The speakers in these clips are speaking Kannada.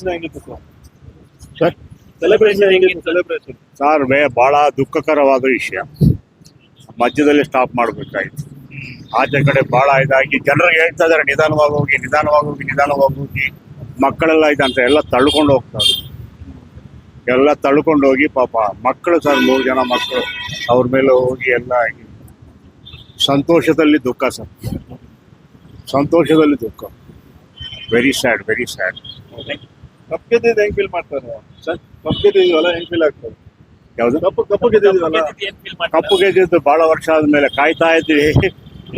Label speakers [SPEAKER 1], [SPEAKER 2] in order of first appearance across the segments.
[SPEAKER 1] ಸೆಲೆಬ್ರೇಷನ್ ಹೆಂಗಿತ್ತು ಸರ್. ಸೆಲೆಬ್ರೇಷನ್ ಹೆಂಗಿತ್ತು
[SPEAKER 2] ಸರ್ ವೇ ಬಹಳ ದುಃಖಕರವಾದ ವಿಷಯ. ಮಧ್ಯದಲ್ಲಿ ಸ್ಟಾಪ್ ಮಾಡಬೇಕಾಯ್ತು. ಆಚೆ ಕಡೆ ಬಹಳ ಇದಾಗಿ ಜನರು ಹೇಳ್ತಾ ಇದ್ದಾರೆ ನಿಧಾನವಾಗಿ ಹೋಗಿ ನಿಧಾನವಾಗಿ ಹೋಗಿ ನಿಧಾನವಾಗಿ ಹೋಗಿ. ಮಕ್ಕಳೆಲ್ಲ ಇದಂತ ಎಲ್ಲ ತಳ್ಕೊಂಡು ಹೋಗ್ತಾರೆ ಎಲ್ಲ ತಳ್ಕೊಂಡು ಹೋಗಿ, ಪಾಪ ಮಕ್ಕಳು ಸರ್, ಮೂರು ಜನ ಮಕ್ಕಳು, ಅವ್ರ ಮೇಲೆ ಹೋಗಿ ಎಲ್ಲ ಆಗಿ. ಸಂತೋಷದಲ್ಲಿ ದುಃಖ ಸರ್. ಸಂತೋಷದಲ್ಲಿ ದುಃಖ. Very sad very sad
[SPEAKER 1] cup ಗೆದ್ದಿದ್ದು ಹೆಂಗ್ ಫೀಲ್ ಮಾಡ್ತಾರೆ?
[SPEAKER 2] ಸರ್.
[SPEAKER 1] ಕಪ್ ಗೆದ್ದಿದ್ವಲ್ಲ ಹೆಂಗ್ ಫೀಲ್ ಆಗ್ತದೆ?
[SPEAKER 2] ಯಾವ್ದು?
[SPEAKER 1] ಕಪ್ಪು ಕಪ್ಪು ಗೆದ್ದಿದ್ವಲ್ಲ?
[SPEAKER 2] ಕಪ್ಪು ಗೆದ್ದಿದ್ದು ಬಹಳ ವರ್ಷ ಆದ್ಮೇಲೆ ಕಾಯ್ತಾ ಇದ್ವಿ.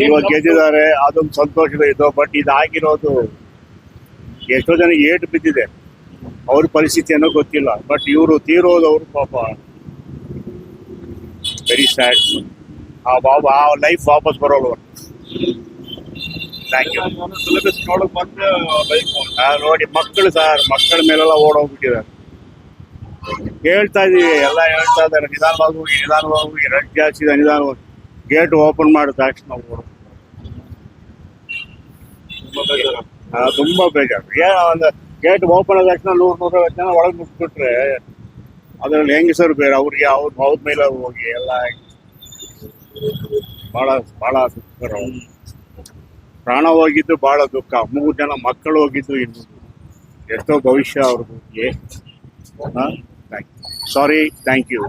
[SPEAKER 2] ಇವಾಗ ಗೆದ್ದಿದ್ದಾರೆ ಅದೊಂದು ಸಂತೋಷದ ಇದು. ಬಟ್ ಇದಾಗಿರೋದು ಎಷ್ಟೋ ಜನ ಏಟು ಬಿದ್ದಿದೆ. ಅವ್ರ ಪರಿಸ್ಥಿತಿ ಏನೋ ಗೊತ್ತಿಲ್ಲ. ಬಟ್ ಇವರು ತೀರೋದವ್ರು ಪಾಪ. ವೆರಿ ಸ್ಯಾಡ್ ಆ ಬಾಬಾ ಆ ಲೈಫ್ ವಾಪಸ್ ಬರೋಳು ಥ್ಯಾಂಕ್ ಯು
[SPEAKER 1] ಸಿಲೆಬಸ್ ನೋಡಕ್ ಬಂದು
[SPEAKER 2] ನೋಡಿ ಮಕ್ಕಳು ಸರ್ ಮಕ್ಕಳ ಮೇಲೆಲ್ಲ ಓಡೋಗ್ಬಿಟ್ಟಿದ್ದಾರೆ. ಹೇಳ್ತಾ ಇದೀವಿ ಎಲ್ಲ ಹೇಳ್ತಾ ಇದ್ದಾರೆ. ನಿಧಾನವಾಗಿ ಹೋಗಿ ನಿಧಾನವಾಗಿ ಹೋಗಿ. ರೆಡ್ ಜಾಸ್ತಿ ಇದೆ ನಿಧಾನವಾಗಿ ಗೇಟ್ ಓಪನ್ ಮಾಡಿದ ತಕ್ಷಣ ಓಡೋದು
[SPEAKER 1] ತುಂಬಾ ಬೇಜಾರು.
[SPEAKER 2] ಆ, ತುಂಬಾ ಬೇಜಾರು. ಏನೋ ಒಂದು ಗೇಟ್ ಓಪನ್ ಆದ ತಕ್ಷಣ ನೂರು ನೂರ ಜನ ಒಳಗೆ ಅದರಲ್ಲಿ ಅದ್ರಲ್ಲಿ ಹೆಂಗಸರು ಬೇರೆ ಅವ್ರಿಗೆ ಅವ್ರ ಅವ್ರ ಮೇಲೆ ಹೋಗಿ ಎಲ್ಲ ಬಹಳ ಬಹಳ ದುಃಖಕರ ಪ್ರಾಣ ಹೋಗಿದ್ದು ಬಹಳ ದುಃಖ. ಮೂರು ಜನ ಮಕ್ಕಳು ಹೋಗಿದ್ದು ಇನ್ನು ಎಷ್ಟೋ ಭವಿಷ್ಯ ಅವ್ರದ್ದು. Sorry thank you